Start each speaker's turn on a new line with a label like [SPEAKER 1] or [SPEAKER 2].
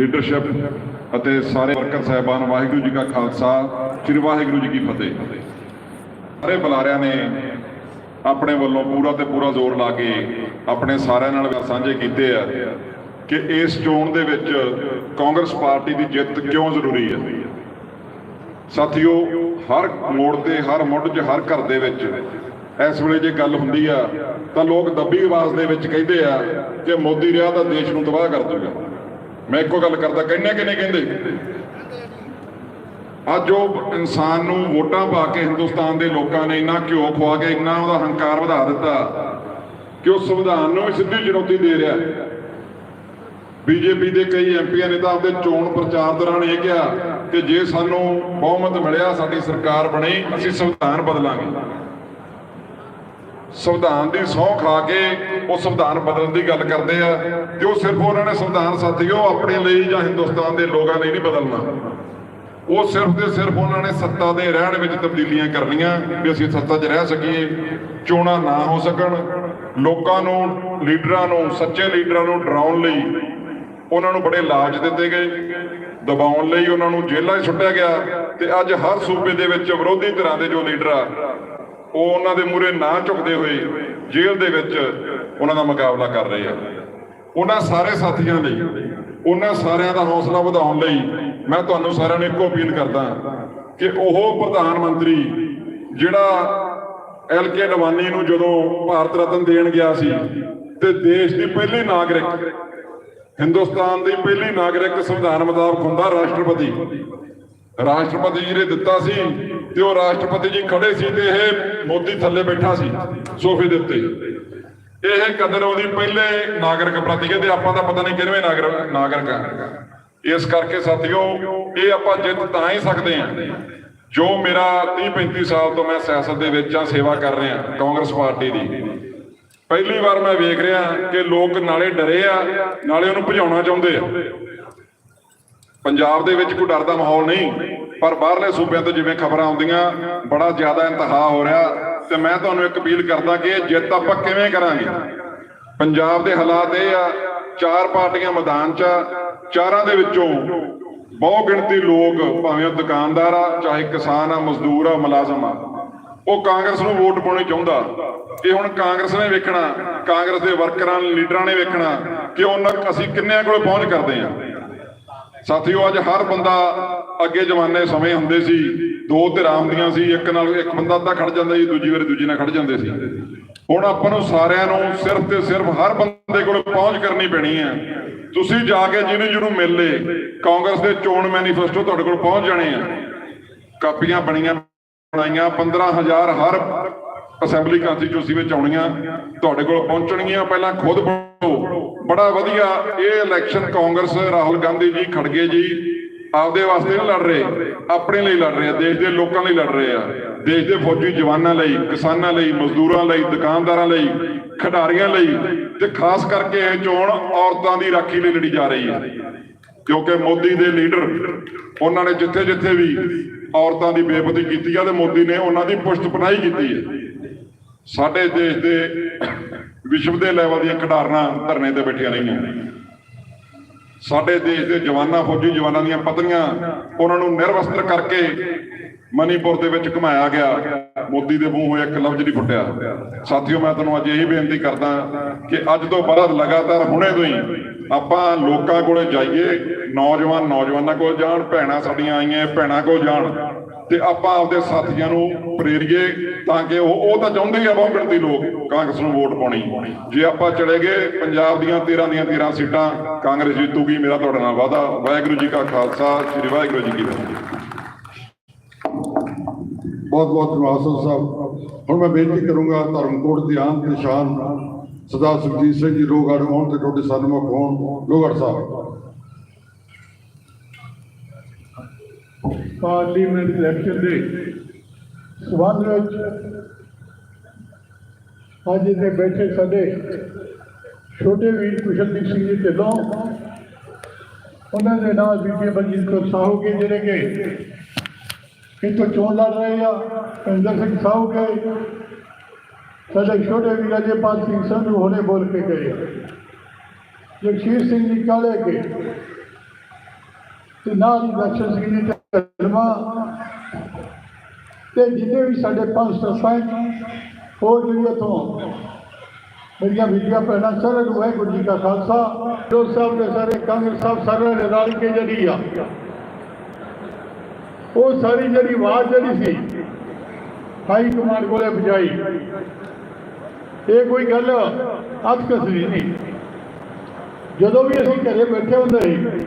[SPEAKER 1] Leadership ਅਤੇ ਸਾਰੇ worker ਸਾਹਿਬਾਨ, ਵਾਹਿਗੁਰੂ ਜੀ ਕਾ ਖਾਲਸਾ, ਸ੍ਰੀ ਵਾਹਿਗੁਰੂ ਜੀ ਕੀ ਫਤਿਹ। ਸਾਰੇ ਬੁਲਾਰਿਆਂ ਨੇ ਆਪਣੇ ਵੱਲੋਂ ਪੂਰਾ ਤੇ ਪੂਰਾ ਜ਼ੋਰ ਲਾ ਕੇ ਆਪਣੇ ਸਾਰਿਆਂ ਨਾਲ ਸਾਂਝੇ ਕੀਤੇ ਆ ਕਿ ਇਸ ਚੋਣ ਦੇ ਵਿੱਚ ਕਾਂਗਰਸ ਪਾਰਟੀ ਦੀ ਜਿੱਤ ਕਿਉਂ ਜ਼ਰੂਰੀ ਹੈ? ਸਾਥੀਓ, ਹਰ ਮੋੜ ਤੇ, ਹਰ ਮੁੱਢ 'ਚ, ਹਰ ਘਰ ਦੇ ਵਿੱਚ ਇਸ ਵੇਲੇ ਜੇ ਗੱਲ ਹੁੰਦੀ ਆ, ਤਾਂ ਲੋਕ ਦੱਬੀ ਆਵਾਜ਼ ਦੇ ਵਿੱਚ ਕਹਿੰਦੇ ਆ ਕਿ ਮੋਦੀ ਰਿਹਾ ਤਾਂ ਦੇਸ਼ ਨੂੰ ਤਬਾਹ ਕਰ ਦੂਗਾ ਮੈਂ ਇੱਕੋ ਗੱਲ ਕਰਦਾ ਕਹਿੰਨੇ ਕਿ ਨਹੀਂ ਕਹਿੰਦੇ? ਅੱਜ ਉਹ ਇਨਸਾਨ ਨੂੰ ਵੋਟਾਂ ਪਾ ਕੇ ਹਿੰਦੁਸਤਾਨ ਦੇ ਲੋਕਾਂ ਨੇ ਇੰਨਾ ਘਿਓ ਖਵਾ ਕੇ ਇੰਨਾ ਉਹਦਾ ਹੰਕਾਰ ਵਧਾ ਦਿੱਤਾ ਕਿ ਉਹ ਸੰਵਿਧਾਨ ਨੂੰ ਵੀ ਸਿੱਧੀ ਚੁਣੌਤੀ ਦੇ ਰਿਹਾ ਹੈ। ਬੀਜੇਪੀ ਦੇ ਕਈ ਐਮਪੀਆਂ ਨੇ ਤਾਂ ਆਪਦੇ ਚੋਣ ਪ੍ਰਚਾਰ ਦੌਰਾਨ ਇਹ ਕਿਹਾ ਕਿ ਜੇ ਸਾਨੂੰ ਬਹੁਮਤ ਮਿਲਿਆ, ਸਾਡੀ ਸਰਕਾਰ ਬਣੀ, ਅਸੀਂ ਸੰਵਿਧਾਨ ਬਦਲਾਂਗੇ। ਸੰਵਿਧਾਨ ਦੀ ਸਹੁੰ ਖਾ ਕੇ ਉਹ ਸੰਵਿਧਾਨ ਬਦਲਣ ਦੀ ਗੱਲ ਕਰਦੇ ਆ ਤੇ ਉਹ ਸਿਰਫ ਉਹਨਾਂ ਨੇ ਸੰਵਿਧਾਨ ਸਾਥੀਓ ਆਪਣੇ ਲਈ ਜਾਂ ਹਿੰਦੁਸਤਾਨ ਦੇ ਲੋਕਾਂ ਲਈ ਨਹੀਂ ਬਦਲਣਾ। ਉਹ ਸਿਰਫ ਤੇ ਸਿਰਫ ਉਹਨਾਂ ਨੇ ਸੱਤਾ ਦੇ ਰਹਿਣ ਵਿੱਚ ਤਬਦੀਲੀਆਂ ਕਰਨੀਆਂ ਵੀ ਅਸੀਂ ਸੱਤਾ 'ਚ ਰਹਿ ਸਕੀਏ, ਚੋਣਾਂ ਨਾ ਹੋ ਸਕਣ, ਲੋਕਾਂ ਨੂੰ, ਲੀਡਰਾਂ ਨੂੰ, ਸੱਚੇ ਲੀਡਰਾਂ ਨੂੰ ਡਰਾਉਣ ਲਈ ਉਹਨਾਂ ਨੂੰ ਬੜੇ ਲਾਜ ਦਿੱਤੇ ਗਏ, ਦਬਾਉਣ ਲਈ ਉਹਨਾਂ ਨੂੰ ਜੇਲ੍ਹਾਂ 'ਚ ਸੁੱਟਿਆ ਗਿਆ ਤੇ ਅੱਜ ਹਰ ਸੂਬੇ ਦੇ ਵਿੱਚ ਵਿਰੋਧੀ ਧਿਰਾਂ ਦੇ ਜੋ ਲੀਡਰ ਆ ਉਹ ਉਹਨਾਂ ਦੇ ਮੂਹਰੇ ਨਾ ਝੁਕਦੇ ਹੋਏ ਜੇਲ੍ਹ ਦੇ ਵਿੱਚ ਉਹਨਾਂ ਦਾ ਮੁਕਾਬਲਾ ਕਰ ਰਹੇ ਆ। ਉਹਨਾਂ ਸਾਰੇ ਸਾਥੀਆਂ ਲਈ, ਉਹਨਾਂ ਸਾਰਿਆਂ ਦਾ ਹੌਸਲਾ ਵਧਾਉਣ ਲਈ ਮੈਂ ਤੁਹਾਨੂੰ ਸਾਰਿਆਂ ਨੂੰ ਇੱਕੋ ਅਪੀਲ ਕਰਦਾ ਕਿ ਉਹ ਪ੍ਰਧਾਨ ਮੰਤਰੀ ਜਿਹੜਾ ਐਲ ਕੇ ਅਡਵਾਨੀ ਨੂੰ ਜਦੋਂ ਭਾਰਤ ਰਤਨ ਦੇਣ ਗਿਆ ਸੀ ਤੇ ਦੇਸ਼ ਦੀ ਪਹਿਲੀ ਨਾਗਰਿਕ, ਹਿੰਦੁਸਤਾਨ ਦੀ ਪਹਿਲੀ ਨਾਗਰਿਕ ਸੰਵਿਧਾਨ ਮੁਤਾਬਕ ਹੁੰਦਾ ਰਾਸ਼ਟਰਪਤੀ ਰਾਸ਼ਟਰਪਤੀ ਜੀ ਨੇ ਦਿੱਤਾ ਸੀ ਤੇ ਉਹ ਰਾਸ਼ਟਰਪਤੀ ਜੀ ਖੜੇ ਸੀ ਤੇ ਇਹ ਮੋਦੀ ਥੱਲੇ ਬੈਠਾ ਸੀ, ਸੋਫੇ ਦੇ ਉੱਤੇ। ਇਹ ਕਦਰ ਉਹਦੀ ਪਹਿਲੇ ਨਾਗਰਿਕ ਪ੍ਰਤੀ ਕਹਿੰਦੇ ਆਪਾਂ ਤਾਂ ਪਤਾ ਨਹੀਂ ਕਿੰਨਵੇਂ ਨਾਗਰਿਕ ਨਾਗਰਿਕ ਆ। ਇਸ ਕਰਕੇ ਸਾਥੀਓ, ਇਹ ਆਪਾਂ ਜਿੱਤ ਤਾਂ ਹੀ ਸਕਦੇ ਆ ਜੋ ਮੇਰਾ 30 35 ਸਾਲ ਤੋਂ ਮੈਂ ਸਿਆਸਤ ਦੇ ਵਿੱਚ ਆ, ਸੇਵਾ ਕਰ ਰਿਹਾ, ਕਾਂਗਰਸ ਪਾਰਟੀ ਦੀ। ਪਹਿਲੀ ਵਾਰ ਮੈਂ ਵੇਖ ਰਿਹਾ ਕਿ ਲੋਕ ਨਾਲੇ ਡਰੇ ਆ, ਨਾਲੇ ਉਹਨੂੰ ਭਜਾਉਣਾ ਚਾਹੁੰਦੇ ਆ। ਪੰਜਾਬ ਦੇ ਵਿੱਚ ਕੋਈ ਡਰ ਦਾ ਮਾਹੌਲ ਨਹੀਂ। ਪਰ ਬਾਹਰਲੇ ਸੂਬਿਆਂ ਤੋਂ ਜਿਵੇਂ ਖਬਰਾਂ ਆਉਂਦੀਆਂ ਬੜਾ ਜ਼ਿਆਦਾ ਇੰਤਹਾ ਹੋ ਰਿਹਾ। ਤੇ ਮੈਂ ਤੁਹਾਨੂੰ ਇੱਕ ਅਪੀਲ ਕਰਦਾ ਕਿ ਇਹ ਜਿੱਤ ਆਪਾਂ ਕਿਵੇਂ ਕਰਾਂਗੇ? ਪੰਜਾਬ ਦੇ ਹਾਲਾਤ ਇਹ ਆ ਚਾਰ ਪਾਰਟੀਆਂ ਮੈਦਾਨ 'ਚ ਆ, ਚਾਰਾਂ ਦੇ ਵਿੱਚੋਂ ਬਹੁ ਗਿਣਤੀ ਲੋਕ ਭਾਵੇਂ ਉਹ ਦੁਕਾਨਦਾਰ ਆ ਚਾਹੇ ਕਿਸਾਨ ਆ ਮਜ਼ਦੂਰ ਆ ਮੁਲਾਜ਼ਮ ਆ ਉਹ ਕਾਂਗਰਸ ਨੂੰ ਵੋਟ ਪਾਉਣੀ ਚਾਹੁੰਦਾ। ਇਹ ਹੁਣ ਕਾਂਗਰਸ ਨੇ ਵੇਖਣਾ ਕਾਂਗਰਸ ਦੇ ਵਰਕਰਾਂ ਲੀਡਰਾਂ ਨੇ ਵੇਖਣਾ ਕਿ ਉਹਨਾਂ ਅਸੀਂ ਕਿੰਨਿਆਂ ਕੋਲ ਪਹੁੰਚ ਕਰਦੇ ਆ ਸਾਥੀਓ, ਅੱਜ ਹਰ ਬੰਦਾ ਅੱਗੇ ਜਮਾਨੇ ਸਮੇਂ ਹੁੰਦੇ ਸੀ। ਦੋ ਧਿਰਾਂ ਹੁੰਦੀਆਂ ਸੀ, ਇੱਕ ਨਾਲ ਇੱਕ ਬੰਦਾ ਅੱਧਾ ਖੜ ਜਾਂਦਾ ਸੀ, ਦੂਜੀ ਵਾਰੀ ਦੂਜੀ ਨਾਲ ਖੜ ਜਾਂਦੇ ਸੀ। ਹੁਣ ਆਪਾਂ ਨੂੰ ਸਾਰਿਆਂ ਨੂੰ ਸਿਰਫ ਤੇ ਸਿਰਫ ਹਰ ਬੰਦੇ ਕੋਲ ਪਹੁੰਚ ਕਰਨੀ ਪੈਣੀ ਹੈ। ਤੁਸੀਂ ਜਾ ਕੇ ਜਿਹਨੂੰ ਜਿਹਨੂੰ ਮਿਲ ਲੇ ਕਾਂਗਰਸ ਦੇ ਚੋਣ ਮੈਨੀਫੈਸਟੋ ਤੁਹਾਡੇ ਕੋਲ ਪਹੁੰਚ ਜਾਣੇ ਆ। ਕਾਪੀਆਂ ਬਣੀਆਂ, ਬਣਾਈਆਂ 15000 ਹਰ ਅਸੈਂਬਲੀ ਕਾਂਸਟੀਚੂਸੀ ਵਿੱਚ ਆਉਣੀਆਂ, ਤੁਹਾਡੇ ਕੋਲ ਪਹੁੰਚਣਗੀਆਂ। ਪਹਿਲਾਂ ਖੁਦ ਪੜੋ ਬੜਾ ਵਧੀਆ ਇਹ ਇਲੈਕਸ਼ਨ ਕਾਂਗਰਸ ਰਾਹੁਲ ਗਾਂਧੀ ਜੀ ਖੜਗੇ ਜੀ। ਆਪਦੇ ਵਾਸਤੇ ਨਹੀਂ ਲੜ ਰਹੇ, ਆਪਣੇ ਲਈ ਲੜ ਰਹੇ ਆ, ਦੇਸ਼ ਦੇ ਲੋਕਾਂ ਲਈ ਲੜ ਰਹੇ ਆ। ਦੇਸ਼ ਦੇ ਫੌਜੀ ਜਵਾਨਾਂ ਲਈ, ਕਿਸਾਨਾਂ ਲਈ, ਮਜ਼ਦੂਰਾਂ ਲਈ, ਦੁਕਾਨਦਾਰਾਂ ਲਈ, ਖਿਡਾਰੀਆਂ ਲਈ ਤੇ ਖਾਸ ਕਰਕੇ ਇਹ ਚੋਣ ਔਰਤਾਂ ਦੀ ਰਾਖੀ ਲਈ ਲੜੀ ਜਾ ਰਹੀ ਹੈ ਕਿਉਂਕਿ ਮੋਦੀ ਦੇ ਲੀਡਰ, ਉਹਨਾਂ ਨੇ ਜਿੱਥੇ ਜਿੱਥੇ ਵੀ ਔਰਤਾਂ ਦੀ ਬੇਪਤੀ ਕੀਤੀ ਆ ਤੇ ਮੋਦੀ ਨੇ ਉਹਨਾਂ ਦੀ ਪੁਸ਼ਤ ਪਨਾਹੀ ਕੀਤੀ ਹੈ ਸਾਡੇ ਦੇਸ਼ ਦੇ ਵਿਸ਼ਵ ਦੇ ਲੈਵਲ ਦੀਆਂ ਖਿਡਾਰਨਾਂ ਧਰਨੇ ਤੇ ਬੈਠੀਆਂ ਰਹੀਆਂ। ਸਾਡੇ ਦੇਸ਼ ਦੇ ਜਵਾਨਾਂ, ਫੌਜੀ ਜਵਾਨਾਂ ਦੀਆਂ ਪਤਨੀਆਂ, ਉਹਨਾਂ ਨੂੰ ਨਿਰਵਸਤਰ ਕਰਕੇ ਮਨੀਪੁਰ ਦੇ ਵਿੱਚ ਘੁਮਾਇਆ ਗਿਆ। ਮੋਦੀ ਦੇ ਮੂੰਹ ਮੂੰਹੋਂ ਇੱਕ ਲਫ਼ਜ਼ ਨਹੀਂ ਫੁੱਟਿਆ। ਸਾਥੀਓ, ਮੈਂ ਤੁਹਾਨੂੰ ਅੱਜ ਇਹੀ ਬੇਨਤੀ ਕਰਦਾ ਕਿ ਅੱਜ ਤੋਂ ਬਾਅਦ ਲਗਾਤਾਰ ਹੁਣੇ ਤੋਂ ਹੀ ਆਪਾਂ ਲੋਕਾਂ ਕੋਲੇ ਜਾਈਏ। ਨੌਜਵਾਨ ਨੌਜਵਾਨਾਂ ਕੋਲ ਜਾਣ, ਭੈਣਾਂ ਸਾਡੀਆਂ ਆਈਆਂ, ਭੈਣਾਂ ਕੋਲ ਜਾਣ। ਤੇ ਆਪਾਂ ਆਪਦੇ ਸਾਥੀਆਂ ਨੂੰ ਪ੍ਰੇਰੀਏ ਤਾਂ ਕਿ ਉਹ ਉਹ ਤਾਂ ਚਾਹੁੰਦੇ ਹੀ ਆ ਬਹੁ ਗਿਣਤੀ ਲੋਕ ਕਾਂਗਰਸ ਨੂੰ ਵੋਟ ਪਾਉਣੀ। ਜੇ ਆਪਾਂ ਚਲੇ ਗਏ ਪੰਜਾਬ ਦੀਆਂ 13 ਦੀਆਂ 13 ਸੀਟਾਂ, ਕਾਂਗਰਸ ਜਿੱਤੂਗੀ, ਮੇਰਾ ਤੁਹਾਡੇ ਨਾਲ ਵਾਅਦਾ। ਵਾਹਿਗੁਰੂ ਜੀ ਕਾ ਖਾਲਸਾ, ਸ੍ਰੀ ਵਾਹਿਗੁਰੂ ਜੀ ਕੀ ਫਤਿਹ।
[SPEAKER 2] ਬਹੁਤ ਬਹੁਤ ਧੰਨਵਾਦ ਸਾਹਿਬ ਹੁਣ ਮੈਂ ਬੇਨਤੀ ਕਰੂੰਗਾ ਧਰਮਕੋਟ ਦੇ ਆਨ ਨਿਸ਼ਾਨ ਸਰਦਾਰ ਸੁਖਜੀਤ ਸਿੰਘ ਜੀ ਲੋਗੜ ਹੋਣ ਤੇ ਤੁਹਾਡੇ ਸਨਮੁਖ ਹੋਣ। ਲੋਗੜ ਸਾਹਿਬ।
[SPEAKER 3] ਪਾਰਲੀਮੈਂਟ ਇਲੈਕਸ਼ਨ ਦੇ ਸਬੰਧ ਵਿੱਚ ਅੱਜ ਦੇ ਬੈਠੇ ਸਾਡੇ ਛੋਟੇ ਵੀਰ ਕੁਸ਼ਲਦੀਪ ਸਿੰਘ ਜੀ ਢਿੱਲੋਂ। ਉਹਨਾਂ ਦੇ ਨਾਲ ਬੀਬੀ ਬਲਜੀਤ ਕੌਰ ਸਾਹੂ ਕੇ ਜਿਹੜੇ ਕਿ ਇੱਥੋਂ ਚੋਣ ਲੜ ਰਹੇ ਆ ਇੰਦਰ ਸਿੰਘ ਸਾਹੂ ਕੇ ਸਾਡੇ ਛੋਟੇ ਵੀਰ ਅਜੇਪਾਲ ਸਿੰਘ ਸੰਧੂ ਹੋਣੇ ਬੋਲ ਕੇ ਗਏ। ਆ। ਜਗਸੀਰ ਸਿੰਘ ਜੀ ਕਾਲੇ ਕੇ ਤੇ ਨਾਲ ਹੀ ਦਰਸ਼ਨ ਸਿੰਘ ਜੀ ਢਲਵਾ ਤੇ ਜਿੰਨੇ ਵੀ ਸਾਡੇ ਪੰਜ ਸਰਪੰਚ ਹੋਰ ਜਿਹੜੀ ਉੱਥੋਂ ਮੇਰੀਆਂ ਬੀਬੀਆਂ ਭੈਣਾਂ ਸਾਰਿਆਂ ਨੂੰ ਵਾਹਿਗੁਰੂ ਜੀ ਕਾ ਖਾਲਸਾ, ਜੋ ਸਾਹਿਬ ਦੇ ਸਾਰੇ ਕਾਂਗਰਸ ਸਾਹਿਬ ਸਾਰਿਆਂ ਨੇ ਰਲ ਕੇ ਜਿਹੜੀ ਆ, ਉਹ ਸਾਰੀ ਜਿਹੜੀ ਆਵਾਜ਼ ਜਿਹੜੀ ਸੀ, ਹਾਈ ਕਮਾਂਡ ਕੋਲੇ ਪਹੁੰਚਾਈ। ਇਹ ਕੋਈ ਗੱਲ ਅੱਤ ਕਸਰੀ ਨਹੀਂ। ਜਦੋਂ ਵੀ ਅਸੀਂ ਘਰੇ ਬੈਠੇ ਹੁੰਦੇ ਸੀ